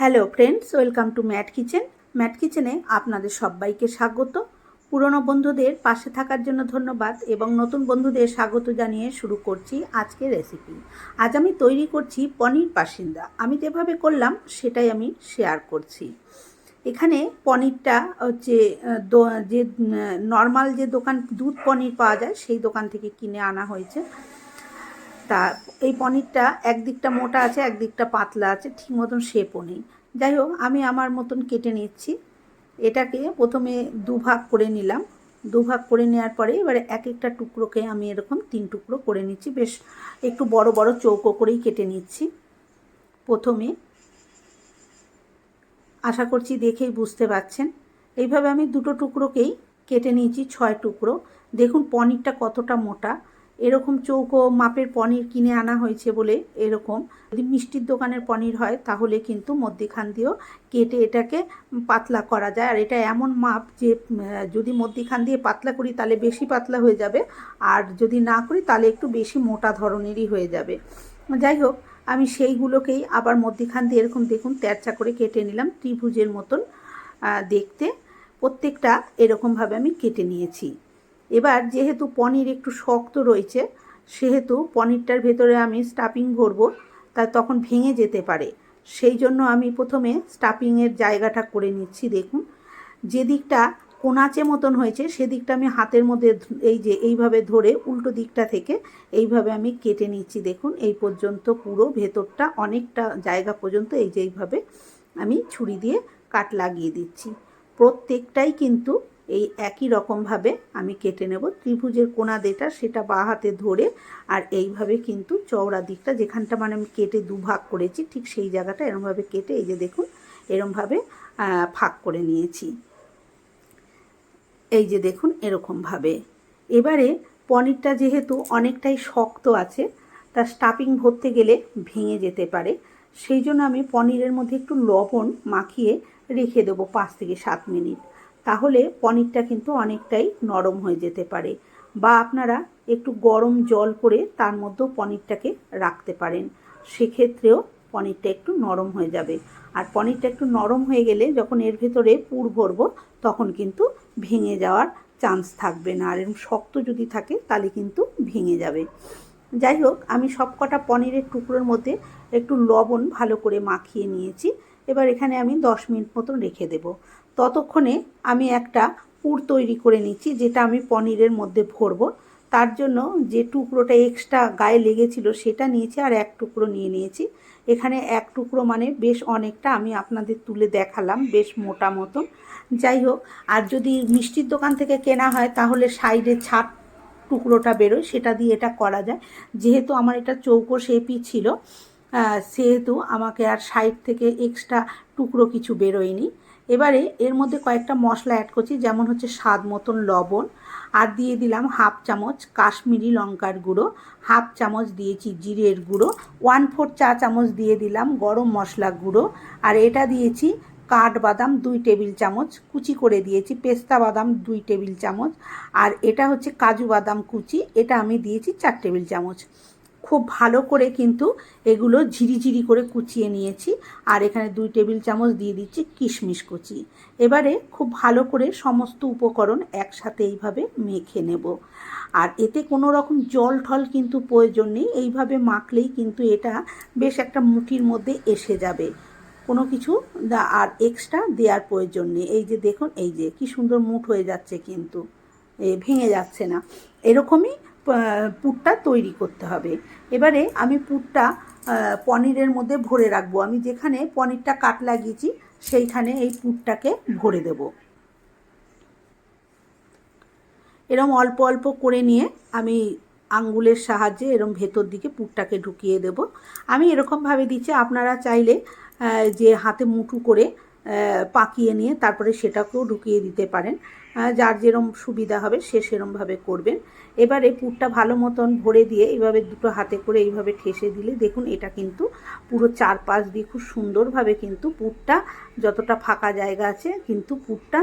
Hello friends, welcome to Matt kitchen. Mat কিচেনে আপনাদের সবাইকে স্বাগত। পুরনো বন্ধুদের পাশে থাকার জন্য ধন্যবাদ এবং নতুন বন্ধুদের স্বাগত জানিয়ে শুরু করছি আজকের রেসিপি আজ আমি তৈরি করছি পনির বাসিন্দা। আমি যেভাবে করলাম, সেটাই আমি শেয়ার করছি। এখানে পনিরটা হচ্ছে যে নর্মাল যে দোকান, দুধ পনির পাওয়া যায়, সেই দোকান থেকে কিনে আনা হয়েছে। তা, এই পনিরটা একদিকটা মোটা আছে, একদিকটা পাতলা আছে, ঠিক মতন শেপও নেই। যাই হোক, আমি আমার মতন কেটে নিচ্ছি। এটাকে প্রথমে দুভাগ করে নিলাম। দুভাগ করে নেওয়ার পরে এবারে এক একটা টুকরোকে আমি এরকম তিন টুকরো করে নিচ্ছি। বেশ একটু বড় বড় চৌকো করেই কেটে নিচ্ছি। প্রথমে, আশা করছি দেখেই বুঝতে পারছেন এইভাবে আমি দুটো টুকরোকেই কেটে নিয়েছি, ছয় টুকরো। দেখুন, পনিরটা কতটা মোটা। এরকম চৌকো মাপের পনির কিনে আনা হয়েছে বলে এরকম। যদি মিষ্টির দোকানের পনির হয়, তাহলে কিন্তু মধ্যিখান দিয়েও কেটে এটাকে পাতলা করা যায়। আর এটা এমন মাপ যে যদি মধ্যিখান দিয়ে পাতলা করি, তাহলে বেশি পাতলা হয়ে যাবে। আর যদি না করি, তাহলে একটু বেশি মোটা ধরনেরই হয়ে যাবে। যাই হোক, আমি সেইগুলোকেই আবার মধ্যিখান দিয়ে এরকম দেখুন, তেরচা করে কেটে নিলাম ত্রিভুজের মতন দেখতে। প্রত্যেকটা এরকমভাবে আমি কেটে নিয়েছি। এবার যেহেতু পনির একটু শক্ত রয়েছে, সেহেতু পনিরটার ভেতরে আমি স্টাফিং ভরবো তাই তখন ভেঙে যেতে পারে। সেই জন্য আমি প্রথমে স্টাফিংয়ের জায়গাটা করে নিচ্ছি, দেখুন। যে দিকটা কোনাচে মতন হয়েছে সেদিকটা আমি হাতের মধ্যে এই যে এইভাবে ধরে উল্টো দিকটা থেকে এইভাবে আমি কেটে নিচ্ছি, দেখুন। এই পর্যন্ত পুরো ভেতরটা অনেকটা জায়গা পর্যন্ত এই যে এইভাবে আমি ছুরি দিয়ে কাট লাগিয়ে দিচ্ছি। প্রত্যেকটাই কিন্তু এই একই রকমভাবে আমি কেটে নেব। ত্রিভুজের কোনা যেটা, সেটা বাঁ হাতে ধরে আর এইভাবে কিন্তু চওড়া দিকটা, যেখানটা মানে আমি কেটে দুভাগ করেছি, ঠিক সেই জায়গাটা এরমভাবে কেটে এই যে দেখুন, এরমভাবে ফাঁক করে নিয়েছি। এই যে দেখুন, এরকমভাবে। এবারে পনিরটা যেহেতু অনেকটাই শক্ত আছে তার স্টাফিং ভরতে গেলে ভেঙে যেতে পারে। সেই জন্য আমি পনিরের মধ্যে একটু লবণ মাখিয়ে রেখে দেবো পাঁচ থেকে সাত মিনিট। তাহলে পনিরটা কিন্তু অনেকটাই নরম হয়ে যেতে পারে বা আপনারা একটু গরম জল করে তার মধ্যেও পনিরটাকে রাখতে পারেন। সেক্ষেত্রেও পনিরটা একটু নরম হয়ে যাবে। আর পনিরটা একটু নরম হয়ে গেলে যখন এর ভেতরে পুর ভরবো, তখন কিন্তু ভেঙে যাওয়ার চান্স থাকবে না। আর এরকম শক্ত যদি থাকে, তাহলে কিন্তু ভেঙে যাবে। যাই হোক, আমি সবকটা পনিরের টুকরোর মধ্যে একটু লবণ ভালো করে মাখিয়ে নিয়েছি। এবার এখানে আমি দশ মিনিট মতন রেখে দেব। ততক্ষণে আমি একটা পুর তৈরি করে নিচ্ছি, যেটা আমি পনিরের মধ্যে ভরবো। তার জন্য যে টুকরোটা এক্সট্রা গায়ে লেগেছিল সেটা নিয়েছি আর এক টুকরো নিয়ে নিয়েছি। এখানে এক টুকরো মানে বেশ অনেকটা আমি আপনাদের তুলে দেখালাম, বেশ মোটা মতন। যাই হোক, আর যদি মিষ্টির দোকান থেকে কেনা হয় তাহলে সাইডে ছাট টুকরোটা বেরোয়, সেটা দিয়ে এটা করা যায়। যেহেতু আমার এটা চৌকো শেপই ছিল সেহেতু আমাকে আর সাইড থেকে এক্সট্রা টুকরো কিছু বেরোয়নি। এবারে এর মধ্যে কয়েকটা মশলা অ্যাড করছি, যেমন হচ্ছে স্বাদ মতন লবণ, আর দিয়ে দিলাম হাফ চামচ কাশ্মীরি লঙ্কার গুঁড়ো, হাফ চামচ দিয়েছি জিরের গুঁড়ো ওয়ান ফোর চা চামচ দিয়ে দিলাম গরম মশলা গুঁড়ো, আর এটা দিয়েছি কাঠবাদাম দুই টেবিল চামচ, কুচি করে দিয়েছি পেস্তা বাদাম দুই টেবিল চামচ, আর এটা হচ্ছে কাজু বাদাম কুচি, এটা আমি দিয়েছি চার টেবিল চামচ। খুব ভালো করে কিন্তু এগুলো ঝিরিঝিরি করে কুচিয়ে নিয়েছি। আর এখানে দুই টেবিল চামচ দিয়ে দিচ্ছি কিশমিশ কুচি। এবারে খুব ভালো করে সমস্ত উপকরণ একসাথে এইভাবে মেখে নেব। আর এতে কোনো রকম জল ঠল কিন্তু প্রয়োজন নেই। এইভাবে মাখলেই কিন্তু এটা বেশ একটা মুঠির মধ্যে এসে যাবে। কোনো কিছু আর এক্সট্রা দেওয়ার প্রয়োজন নেই। এই যে দেখুন, এই যে কি সুন্দর মুঠ হয়ে যাচ্ছে কিন্তু। এ ভেঙে যাচ্ছে না। এরকমই পুরটা তৈরি করতে হবে। এবারে আমি পুরটা পনিরের মধ্যে ভরে রাখব। আমি যেখানে পনিরটা কাট লাগিয়েছি, সেইখানে এই পুরটাকে ভরে দেব। এরম অল্প অল্প করে নিয়ে আমি আঙ্গুলের সাহায্যে এরম ভেতর দিকে পুরটাকে ঢুকিয়ে দেব। আমি এরকমভাবে দিচ্ছি, আপনারা চাইলে যে হাতে মুঠু করে পাকিয়ে নিয়ে তারপরে সেটাকেও ঢুকিয়ে দিতে পারেন। যার যেরম সুবিধা হবে সে সেরমভাবে করবেন। এবারে পুরটা ভালো মতন ভরে দিয়ে এইভাবে দুটো হাতে করে এইভাবে ঠেসে দিলে দেখুন এটা কিন্তু পুরো চারপাশ দিয়ে খুব সুন্দরভাবে কিন্তু পুরটা যতটা ফাঁকা জায়গা আছে কিন্তু পুরটা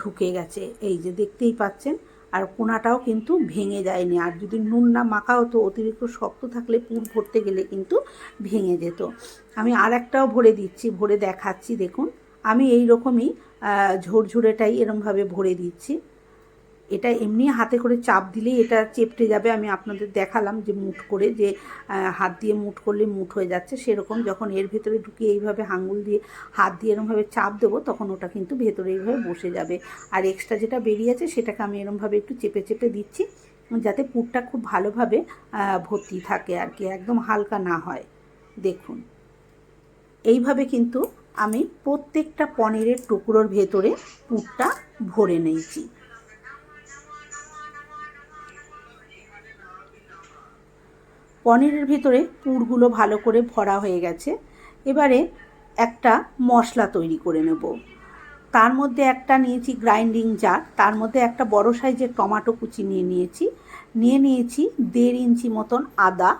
ঢুকে গেছে। এই যে দেখতেই পাচ্ছেন, আর কোনাটাও কিন্তু ভেঙে যায়নি। আর যদি নুন না মাখা হতো অতিরিক্ত শক্ত থাকলে পুর ভরতে গেলে কিন্তু ভেঙে যেত। আমি আর একটাও ভরে দিচ্ছি, ভরে দেখাচ্ছি, দেখুন। আমি এই রকমই ঝোরঝুরেটাই এরমভাবে ভরে দিচ্ছি। এটা এমনি হাতে করে চাপ দিলেই এটা চেপটে যাবে, আমি আপনাদের দেখালাম যে মুঠ করে, যে হাত দিয়ে মুঠ করলে মুঠ হয়ে যাচ্ছে। সেরকম যখন এর ভেতরে ঢুকিয়ে এইভাবে হাঙ্গুল দিয়ে হাত দিয়ে এরমভাবে চাপ দেবো, তখন ওটা কিন্তু ভেতরে এইভাবে বসে যাবে। আর এক্সট্রা যেটা বেরিয়ে আছে, সেটাকে আমি এরমভাবে একটু চেপে চেপে দিচ্ছি, যাতে পুরটা খুব ভালোভাবে ভর্তি থাকে আর কি, একদম হালকা না হয়। দেখুন। এইভাবে কিন্তু আমি প্রত্যেকটা পনিরের টুকরোর ভেতরে পুরটা ভরে নিয়েছি। পনিরের ভিতরে পুরগুলো ভালো করে ভরা হয়ে গেছে। এবারে একটা মশলা তৈরি করে নেব। তার মধ্যে একটা নিয়েছি গ্রাইন্ডিং জার, তার মধ্যে একটা বড় সাইজের টমাটো কুচি নিয়ে নিয়েছি। নিয়ে নিয়েছি দেড় ইঞ্চি মতন আদা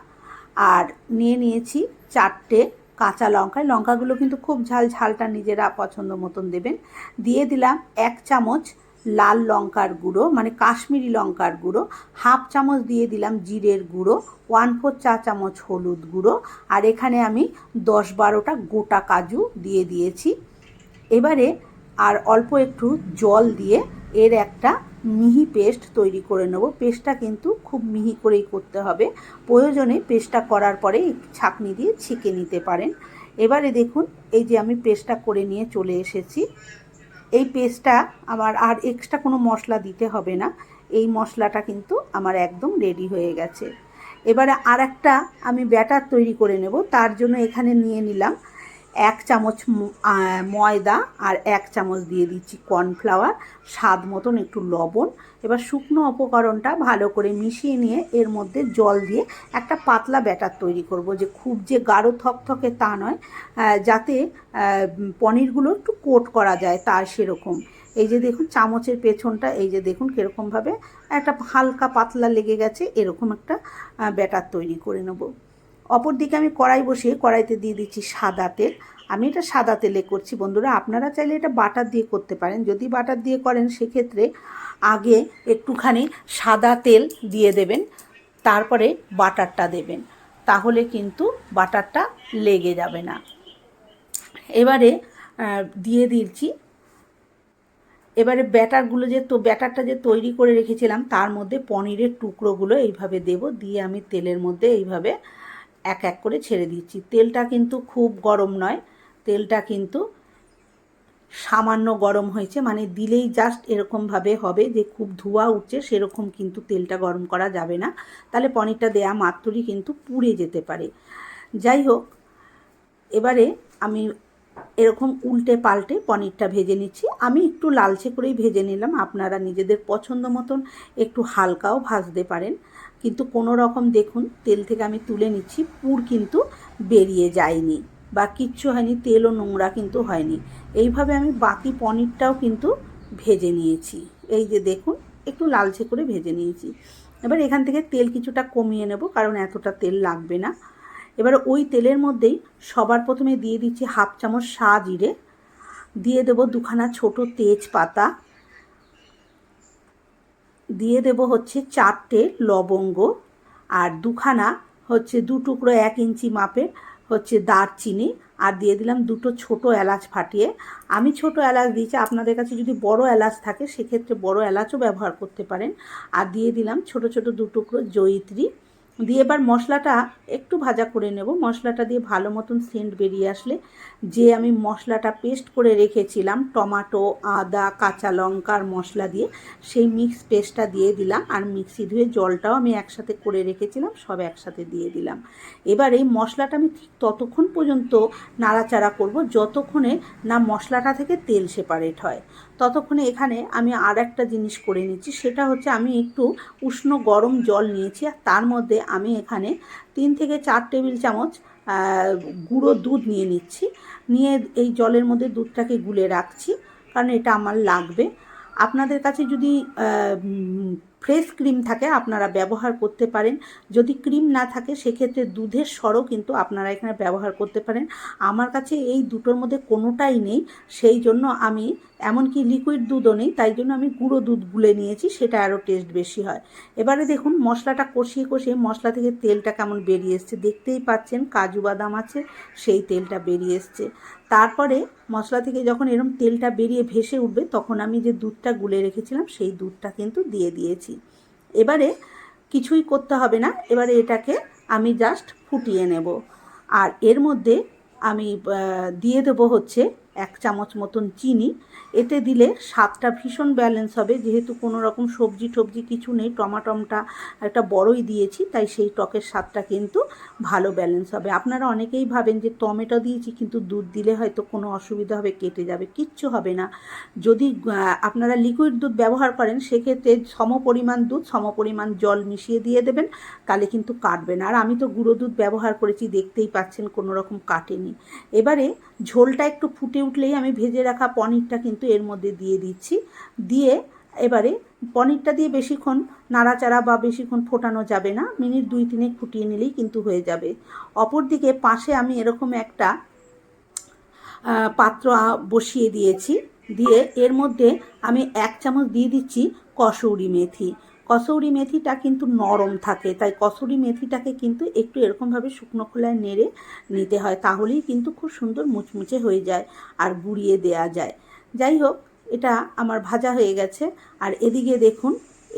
আর নিয়ে নিয়েছি চারটে কাঁচা লঙ্কা লঙ্কাগুলো কিন্তু খুব ঝাল, ঝালটা নিজেরা পছন্দ মতন দেবেন। দিয়ে দিলাম এক চামচ লাল লঙ্কার গুঁড়ো মানে কাশ্মীরি লঙ্কার গুঁড়ো, হাফ চামচ দিয়ে দিলাম জিরের গুঁড়ো ওয়ান ফোর চা চামচ হলুদ গুঁড়ো, আর এখানে আমি দশ বারোটা গোটা কাজু দিয়ে দিয়েছি। এবারে আর অল্প একটু জল দিয়ে এর একটা মিহি পেস্ট তৈরি করে নেব। পেস্টটা কিন্তু খুব মিহি করেই করতে হবে। প্রয়োজনে পেস্টটা করার পরে ছাকনি দিয়ে ছেঁকে নিতে পারেন। এবারে দেখুন, এই যে আমি পেস্টটা করে নিয়ে চলে এসেছি। এই পেস্টটা আমার আর এক্সট্রা কোনো মশলা দিতে হবে না। এই মশলাটা কিন্তু আমার একদম রেডি হয়ে গেছে। এবারে আর একটা আমি ব্যাটার তৈরি করে নেব। তার জন্য এখানে নিয়ে নিলাম এক চামচ ময়দা আর এক চামচ দিয়ে দিচ্ছি কর্নফ্লাওয়ার, স্বাদ মতন একটু লবণ। এবার শুকনো উপকরণটা ভালো করে মিশিয়ে নিয়ে এর মধ্যে জল দিয়ে একটা পাতলা ব্যাটার তৈরি করব যে খুব যে গাঢ় থকথকে তা নয় যাতে পনিরগুলো একটু কোট করা যায় তার সেরকম। এই যে দেখুন চামচের পেছনটা, এই যে দেখুন কীরকমভাবে একটা হালকা পাতলা লেগে গেছে, এরকম একটা ব্যাটার তৈরি করে নেব। অপর দিকে আমি কড়াই বসিয়ে কড়াইতে দিয়ে দিচ্ছি সাদা তেল। আমি এটা সাদা তেলে করছি। বন্ধুরা, আপনারা চাইলে এটা বাটার দিয়ে করতে পারেন। যদি বাটার দিয়ে করেন, সেক্ষেত্রে আগে একটুখানি সাদা তেল দিয়ে দেবেন, তারপরে বাটারটা দেবেন। তাহলে কিন্তু বাটারটা লেগে যাবে না। এবারে দিয়ে দিচ্ছি। এবারে ব্যাটারগুলো যে তো, ব্যাটারটা যে তৈরি করে রেখেছিলাম, তার মধ্যে পনিরের টুকরোগুলো এইভাবে দেব। দিয়ে আমি তেলের মধ্যে এইভাবে এক এক করে ছেড়ে দিচ্ছি। তেলটা কিন্তু খুব গরম নয়। তেলটা কিন্তু সামান্য গরম হয়েছে মানে দিলেই জাস্ট এরকমভাবে হবে যে খুব ধোয়া উঠছে, সেরকম কিন্তু তেলটা গরম করা যাবে না। তাহলে পনিরটা দেয়া মাত্রই কিন্তু পুড়ে যেতে পারে। যাই হোক, এবারে আমি এরকম উল্টে পাল্টে পনিরটা ভেজে নিচ্ছি। আমি একটু লালচে করেই ভেজে নিলাম, আপনারা নিজেদের পছন্দ মতন একটু হালকাও ভাজতে পারেন। কিন্তু কোনো রকম দেখুন, তেল থেকে আমি তুলে নিচ্ছি, পুর কিন্তু বেরিয়ে যায়নি বা কিচ্ছু হয়নি তেলও নোংরা কিন্তু হয়নি। এইভাবে আমি বাকি পনিরটাও কিন্তু ভেজে নিয়েছি। এই যে দেখুন, একটু লালচে করে ভেজে নিয়েছি। এবার এখান থেকে তেল কিছুটা কমিয়ে নেব, কারণ এতটা তেল লাগবে না। এবার ওই তেলের মধ্যেই সবার প্রথমে দিয়ে দিচ্ছি হাফ চামচ সা জিরে দিয়ে দেবো দুখানা ছোট তেজপাতা। দিয়ে দেব হচ্ছে চারটে লবঙ্গ আর দুখানা হচ্ছে দু টুকরো এক ইঞ্চি মাপের হচ্ছে দারচিনি আর দিয়ে দিলাম দুটো ছোট এলাচ ফাটিয়ে। আমি ছোট এলাচ দিয়েছি, আপনাদের কাছে যদি বড় এলাচ থাকে সেক্ষেত্রে বড় এলাচও ব্যবহার করতে পারেন। আর দিয়ে দিলাম ছোট ছোট দু টুকরো জয়িত্রী। দিয়ে এবার মশলাটা একটু ভাজা করে নেব। মশলাটা দিয়ে ভালো মতন সেন্ট বেরিয়ে আসলে যে আমি মশলাটা পেস্ট করে রেখেছিলাম, টমাটো, আদা, কাঁচা লঙ্কার মশলা দিয়ে, সেই মিক্স পেস্টটা দিয়ে দিলাম আর মিক্সি ধুয়ে জলটাও আমি একসাথে করে রেখেছিলাম, সব একসাথে দিয়ে দিলাম। এবার এই মশলাটা আমি ঠিক ততক্ষণ পর্যন্ত নাড়াচাড়া করব, যতক্ষণে না মশলাটা থেকে তেল সেপারেট হয়। ততক্ষণে এখানে আমি আর একটা জিনিস করে নিচ্ছি, সেটা হচ্ছে আমি একটু উষ্ণ গরম জল নিয়েছি আর তার মধ্যে আমি এখানে তিন থেকে চার টেবিল চামচ গুঁড়ো দুধ নিয়ে নিচ্ছি। নিয়ে এই জলের মধ্যে দুধটাকে গুলে রাখছি, কারণ এটা আমার লাগবে। আপনাদের কাছে যদি ফ্রেশ ক্রিম থাকে, আপনারা ব্যবহার করতে পারেন। যদি ক্রিম না থাকে, সেক্ষেত্রে দুধের সরও কিন্তু আপনারা এখানে ব্যবহার করতে পারেন। আমার কাছে এই দুটোর মধ্যে কোনোটাই নেই, সেই জন্য আমি এমনকি লিকুইড দুধও নেই, তাই জন্য আমি গুঁড়ো দুধ গুলে নিয়েছি, সেটা আরও টেস্ট বেশি হয়। এবারে দেখুন, মশলাটা কষিয়ে কষিয়ে মশলা থেকে তেলটা কেমন বেরিয়ে এসছে, দেখতেই পাচ্ছেন, কাজু বাদাম আছে, সেই তেলটা বেরিয়ে এসছে। তারপরে মশলা থেকে যখন এরম তেলটা বেরিয়ে ভেসে উঠবে, তখন আমি যে দুধটা গুলে রেখেছিলাম, সেই দুধটা কিন্তু দিয়ে দিয়েছি। এবারে কিছুই করতে হবে না, এবারে এটাকে আমি জাস্ট ফুটিয়ে নেব। আর এর মধ্যে আমি দিয়ে দেবো হচ্ছে এক চামচ মতন চিনি। এতে দিলে স্বাদটা ভীষণ ব্যালেন্স হবে। যেহেতু কোনো রকম সবজি টবজি কিছু নেই, টমাটমটা একটা বড়ই দিয়েছি, তাই সেই টকের স্বাদটা কিন্তু ভালো ব্যালেন্স হবে। আপনারা অনেকেই ভাবেন যে টমেটো দিয়েছি, কিন্তু দুধ দিলে হয়তো কোনো অসুবিধা হবে, কেটে যাবে। কিচ্ছু হবে না। যদি আপনারা লিকুইড দুধ ব্যবহার করেন, সেক্ষেত্রে সম পরিমাণ দুধ, সম পরিমাণ জল মিশিয়ে দিয়ে দেবেন, তাহলে কিন্তু কাটবে না। আর আমি তো গুঁড়ো দুধ ব্যবহার করেছি, দেখতেই পাচ্ছেন কোনো রকম কাটেনি। এবারে ঝোলটা একটু ফুটে উঠলেই আমি ভেজে রাখা পনিরটা কিন্তু এর মধ্যে দিয়ে দিচ্ছি। দিয়ে এবারে পনিরটা দিয়ে বেশিক্ষণ নাড়াচাড়া বা বেশিক্ষণ ফোটানো যাবে না। মিনিট দুই তিনেক ফুটিয়ে নিলেই কিন্তু হয়ে যাবে। অপরদিকে পাশে আমি এরকম একটা পাত্র বসিয়ে দিয়েছি। দিয়ে এর মধ্যে আমি এক চামচ দিয়ে দিচ্ছি কসৌরি মেথি। কসৌরি মেথিটা কিন্তু নরম থাকে, তাই কসৌরি মেথিটাকে কিন্তু একটু এরকমভাবে শুকনো খোলায় নেড়ে নিতে হয়, তাহলেই কিন্তু খুব সুন্দর মুচমুচে হয়ে যায় আর গুড়িয়ে দেয়া যায়। যাই হোক, এটা আমার ভাজা হয়ে গেছে, আর এদিকে দেখুন,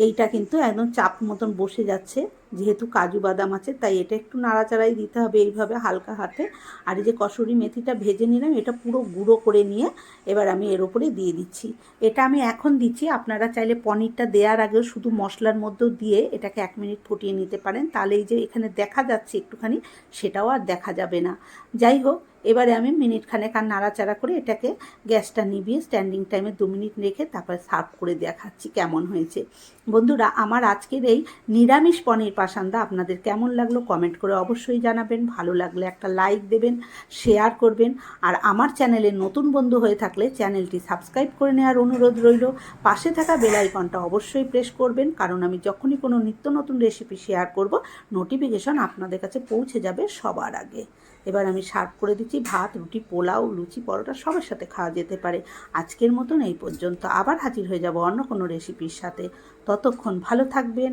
এইটা কিন্তু একদম চাপ মতন বসে যাচ্ছে। যেহেতু কাজু বাদাম আছে, তাই এটা একটু নাড়াচাড়াই দিতে হবে এইভাবে হালকা হাতে। আর এই যে কসুরি মেথিটা ভেজে নিলাম, এটা পুরো গুঁড়ো করে নিয়ে এবার আমি এর ওপরে দিয়ে দিচ্ছি। এটা আমি এখন দিচ্ছি, আপনারা চাইলে পনিরটা দেওয়ার আগেও শুধু মশলার মধ্যেও দিয়ে এটাকে এক মিনিট ফুটিয়ে নিতে পারেন। তাহলে এই যে এখানে দেখা যাচ্ছে একটুখানি, সেটাও আর দেখা যাবে না। যাই হোক, এবারে আমি মিনিট খানেক আর নাড়াচাড়া করে এটাকে গ্যাসটা নিভিয়ে স্ট্যান্ডিং টাইমে দু মিনিট রেখে তারপরে সার্ভ করে দেখাচ্ছি কেমন হয়েছে। বন্ধুরা, আমার আজকের এই নিরামিষ পনির পাসান্দা আপনাদের কেমন লাগল কমেন্ট করে অবশ্যই জানাবেন। ভালো লাগলে একটা লাইক দেবেন শেয়ার করবেন। আর আমার চ্যানেলে নতুন বন্ধু হয়ে থাকলে চ্যানেলটি সাবস্ক্রাইব করে নেওয়ার অনুরোধ রইল। পাশে থাকা বেল আইকনটা অবশ্যই প্রেস করবেন, কারণ আমি যখনই কোনো নিত্য নতুন রেসিপি শেয়ার করব নোটিফিকেশন আপনাদের কাছে পৌঁছে যাবে সবার আগে। এবার আমি সার্ভ করে দিচ্ছি ভাত, রুটি, পোলাও, লুচি, পরোটা সবার সাথে খাওয়া যেতে পারে। আজকের মতন এই পর্যন্ত আবার হাজির হয়ে যাব অন্য কোনো রেসিপির সাথে। ততক্ষণ ভালো থাকবেন।